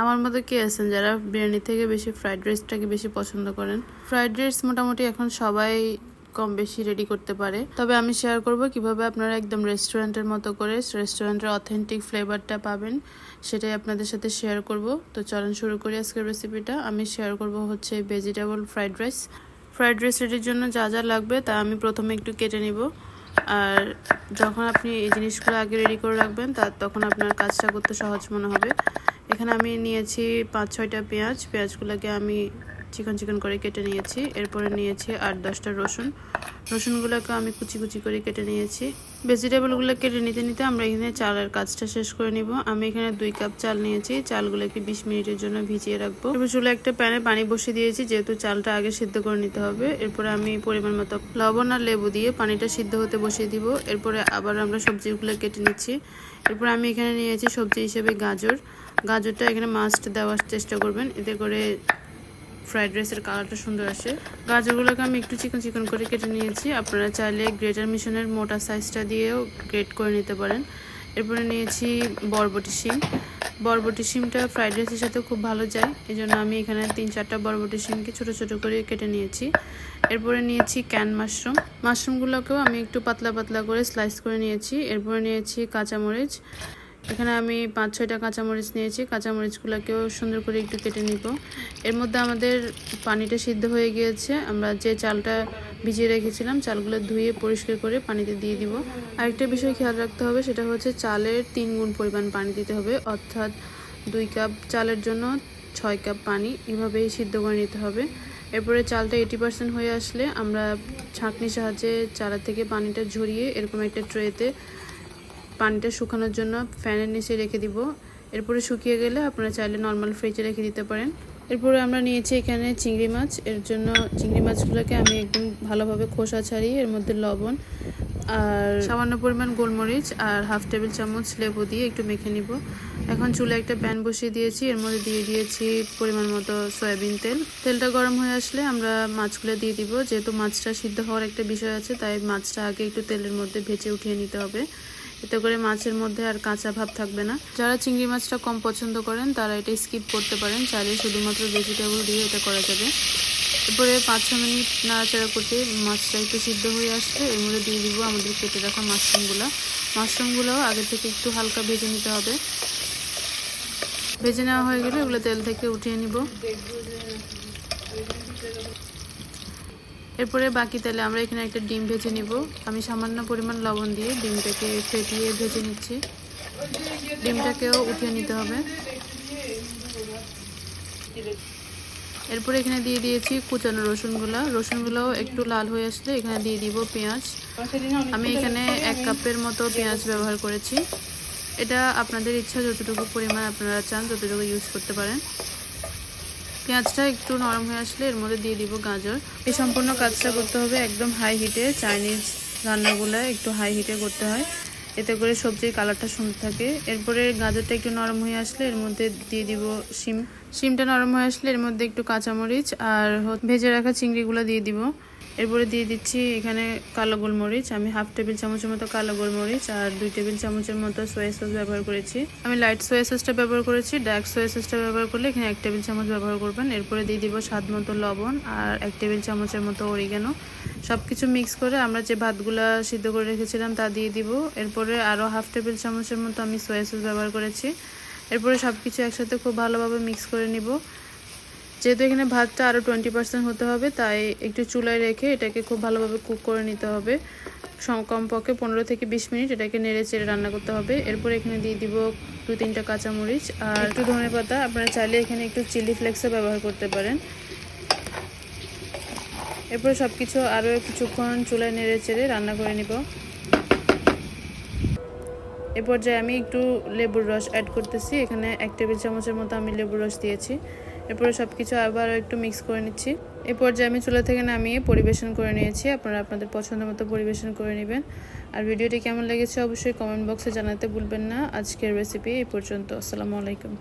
আমার মতো কে আছেন যারা বিরিয়ানি থেকে বেশি ফ্রাইড রাইসটাকে বেশি পছন্দ করেন? ফ্রাইড রাইস মোটামুটি এখন সবাই কম বেশি রেডি করতে পারে। তবে আমি শেয়ার করব কীভাবে আপনারা একদম রেস্টুরেন্টের মতো করে রেস্টুরেন্টের অথেন্টিক ফ্লেভারটা পাবেন, সেটাই আপনাদের সাথে শেয়ার করব। তো চলেন শুরু করি আজকের রেসিপিটা আমি শেয়ার করব হচ্ছে vegetable fried rice fried rice রেডির জন্য যা যা লাগবে তা আমি প্রথমে একটু কেটে নিব। আর যখন আপনি এই জিনিসগুলো আগে রেডি করে রাখবেন তা তখন আপনার কাজটা করতে সহজ মনে হবে। এখানে আমি নিয়েছি পাঁচ ছয়টা পেঁয়াজ। পেঁয়াজগুলোকে আমি চিকন চিকন করে কেটে নিয়েছি। এরপরে নিয়েছি আট দশটা রসুন। রসুনগুলোকে আমি কুচি কুচি করে কেটে নিয়েছি। ভেজিটেবলগুলো কেটে নিতে নিতে আমরা এখানে চালের কাজটা শেষ করে নিব। আমি এখানে দুই কাপ চাল নিয়েছি। চালগুলোকে বিশ মিনিটের জন্য ভিজিয়ে রাখব। এরপর চুলে একটা প্যানে পানি বসিয়ে দিয়েছি, যেহেতু চালটা আগে সিদ্ধ করে নিতে হবে। এরপরে আমি পরিমাণ মতো লবণ আর লেবু দিয়ে পানিটা সিদ্ধ হতে বসিয়ে দিব। এরপরে আবার আমরা সবজিগুলো কেটে নিচ্ছি। এরপর আমি এখানে নিয়েছি সবজি হিসেবে গাজর। গাজরটা এখানে মাস্ট দেওয়ার চেষ্টা করবেন। এতে করে ফ্রাইড রাইসের কালারটা সুন্দর আসে। গাজরগুলোকে আমি একটু চিকন চিকন করে কেটে নিয়েছি। আপনারা চাইলে গ্রেটার মিশনের মোটা সাইজটা দিয়েও গ্রেট করে নিতে পারেন। এরপরে নিয়েছি বরবটি শিম। বরবটি শিমটা ফ্রাইড রাইসের সাথে খুব ভালো যায়। এই জন্য আমি এখানে তিন চারটা বরবটি শিমকে ছোটো ছোটো করে কেটে নিয়েছি। এরপরে নিয়েছি ক্যান মাশরুম মাশরুমগুলোকেও আমি একটু পাতলা পাতলা করে স্লাইস করে নিয়েছি। এরপরে নিয়েছি কাঁচামরিচ। এখানে আমি পাঁচ ছয়টা কাঁচামরিচ নিয়েছি। কাঁচামরিচগুলোকেও সুন্দর করে একটু কেটে নিব। এর মধ্যে আমাদের পানিটা সিদ্ধ হয়ে গিয়েছে। আমরা যে চালটা ভিজিয়ে রেখেছিলাম, চালগুলো ধুয়ে পরিষ্কার করে পানিতে দিয়ে দিব। আরেকটা বিষয় খেয়াল রাখতে হবে, সেটা হচ্ছে চালের তিন গুণ পরিমাণ পানি দিতে হবে। অর্থাৎ দুই কাপ চালের জন্য ছয় কাপ পানি এভাবেই সিদ্ধ করে নিতে হবে। এরপরে চালটা এইটি পার্সেন্ট হয়ে আসলে আমরা ছাঁকনির সাহায্যে চালা থেকে পানিটা ঝরিয়ে এরকম একটা ট্রেতে পানিটা শুকানোর জন্য ফ্যানের নিচে রেখে দিব। এরপরে শুকিয়ে গেলে আপনারা চাইলে নর্মাল ফ্রিজে রেখে দিতে পারেন। এরপরে আমরা নিয়েছি এখানে চিংড়ি মাছ। এর জন্য চিংড়ি মাছগুলোকে আমি একদম ভালোভাবে খোসা ছাড়িয়ে এর মধ্যে লবণ আর সামান্য পরিমাণ গোলমরিচ আর হাফ টেবিল চামচ লেবু দিয়ে একটু মেখে নিব। এখন চুলে একটা প্যান বসিয়ে দিয়েছি। এর মধ্যে দিয়ে দিয়েছি পরিমাণ মতো সয়াবিন তেল। তেলটা গরম হয়ে আসলে আমরা মাছগুলো দিয়ে দিব। যেহেতু মাছটা সিদ্ধ হওয়ার একটা বিষয় আছে, তাই মাছটা আগে একটু তেলের মধ্যে ভেজে উঠিয়ে নিতে হবে। এতে করে মাছের মধ্যে আর কাঁচা ভাব থাকবে না। যারা চিংড়ি মাছটা কম পছন্দ করেন, তারা এটা স্কিপ করতে পারেন। চাইলে শুধুমাত্র ভেজিটেবল দিয়ে এটা করা যাবে। এরপরে পাঁচ ছ মিনিট নাড়াচাড়া করতে মাছটা একটু সিদ্ধ হয়ে আসলে এর মধ্যে দিয়ে দিব আমাদের কেটে রাখা মাশরুমগুলো। মাশরুমগুলোও আগে থেকে একটু হালকা ভেজে নিতে হবে। ভেজে নেওয়া হয়ে গেলে ওগুলো তেল থেকে উঠিয়ে নিব। এরপরে বাকি তেলে আমরা এখানে একটা ডিম ভেজে নিব। আমি সামান্য পরিমাণ লবণ দিয়ে ডিমটাকে ফেটিয়ে ভেজে নিচ্ছি। ডিমটাকেও উঠিয়ে নিতে হবে। এরপরে এখানে দিয়ে দিয়েছি কুচানো রসুনগুলো। রসুনগুলোও একটু লাল হয়ে আসলে এখানে দিয়ে দিব পেঁয়াজ। আমি এখানে এক কাপের মতো পেঁয়াজ ব্যবহার করেছি। এটা আপনাদের ইচ্ছা, যতটুকু পরিমাণ আপনারা চান, ততটুকু ইউজ করতে পারেন। পেঁয়াজটা একটু নরম হয়ে আসলে এর মধ্যে দিয়ে দিব গাজর। এই সম্পূর্ণ কাজটা করতে হবে একদম হাই হিটে চাইনিজ রান্নাগুলো একটু হাই হিটে করতে হয়। এতে করে সবজির কালারটা সুন্দর থাকে। এরপরে গাজরটা একটু নরম হয়ে আসলে এর মধ্যে দিয়ে দিব শিম। শিমটা নরম হয়ে আসলে এর মধ্যে একটু কাঁচামরিচ আর ভেজে রাখা চিংড়িগুলো দিয়ে দিব। এরপরে দিয়ে দিচ্ছি এখানে কালো গোলমরিচ। আমি হাফ টেবিল চামচের মতো কালো গোলমরিচ আর দুই টেবিল চামচের মতো সোয়া সস ব্যবহার করেছি। আমি লাইট সোয়া সসটা ব্যবহার করেছি। ডার্ক সোয়া সসটা ব্যবহার করলে এখানে এক টেবিল চামচ ব্যবহার করবেন। এরপরে দিয়ে দিব স্বাদ মতো লবণ আর এক টেবিল চামচের মতো অরিগানো সব কিছু মিক্স করে আমরা যে ভাতগুলা সিদ্ধ করে রেখেছিলাম তা দিয়ে দিব। এরপরে আরও হাফ টেবিল চামচের মতো আমি সোয়া সস ব্যবহার করেছি। এরপরে সব কিছু একসাথে খুব ভালোভাবে মিক্স করে নিব। যেহেতু এখানে ভাতটা আরও টোয়েন্টি পার্সেন্ট হতে হবে, তাই একটু চুলায় রেখে এটাকে খুব ভালোভাবে কুক করে নিতে হবে। কমপক্ষে পনেরো থেকে বিশ মিনিট এটাকে নেড়ে চেড়ে রান্না করতে হবে। এরপর এখানে দিয়ে দিব দু তিনটা কাঁচামরিচ আর একটু ধনে পাতা। আপনারা চাইলে এখানে একটু চিলি ফ্লেক্সও ব্যবহার করতে পারেন। এরপর সব কিছু আরও কিছুক্ষণ চুলায় নেড়ে চেড়ে রান্না করে নিব। এ পর্যায়ে আমি একটু লেবুর রস অ্যাড করতেছি। এখানে এক টেবিল চামচের মতো আমি লেবুর রস দিয়েছি। এরপরে সব কিছু আবারও একটু মিক্স করে নিচ্ছি। এ পর্যায়ে আমি চুলা থেকে নামিয়ে পরিবেশন করে নিয়েছি। আপনারা আপনাদের পছন্দ মতো পরিবেশন করে নেবেন। আর ভিডিওটি কেমন লেগেছে অবশ্যই কমেন্ট বক্সে জানাতে ভুলবেন না। আজকের রেসিপি এই পর্যন্ত। আসসালামু আলাইকুম।